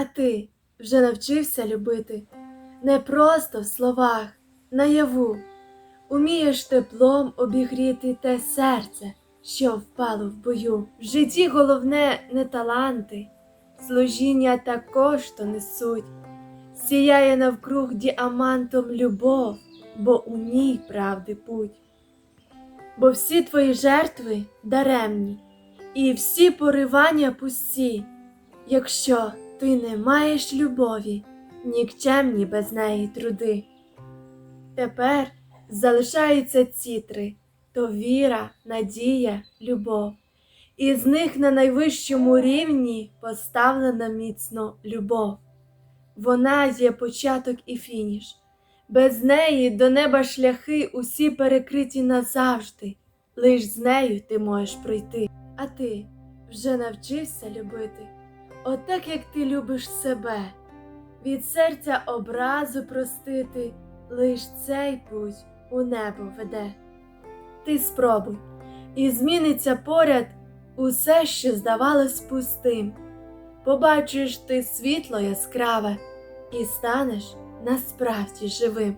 А ти вже навчився любити не просто в словах, наяву. Умієш теплом обігріти те серце, що впало в бою. В житті головне не таланти, служіння також то несуть. Сіяє навкруг діамантом любов, бо у ній правди путь. Бо всі твої жертви даремні, і всі поривання пусті, якщо ти не маєш любові, нікчемні без неї труди. Тепер залишаються ці три то віра, надія, любов. І з них на найвищому рівні поставлена міцно любов. Вона є початок і фініш. Без неї до неба шляхи усі перекриті назавжди. Лиш з нею ти можеш пройти. А ти вже навчився любити, отак як ти любиш себе, від серця образу простити, лиш цей путь у небо веде. Ти спробуй, і зміниться поряд усе, що здавалось пустим. Побачиш ти світло яскраве і станеш насправді живим.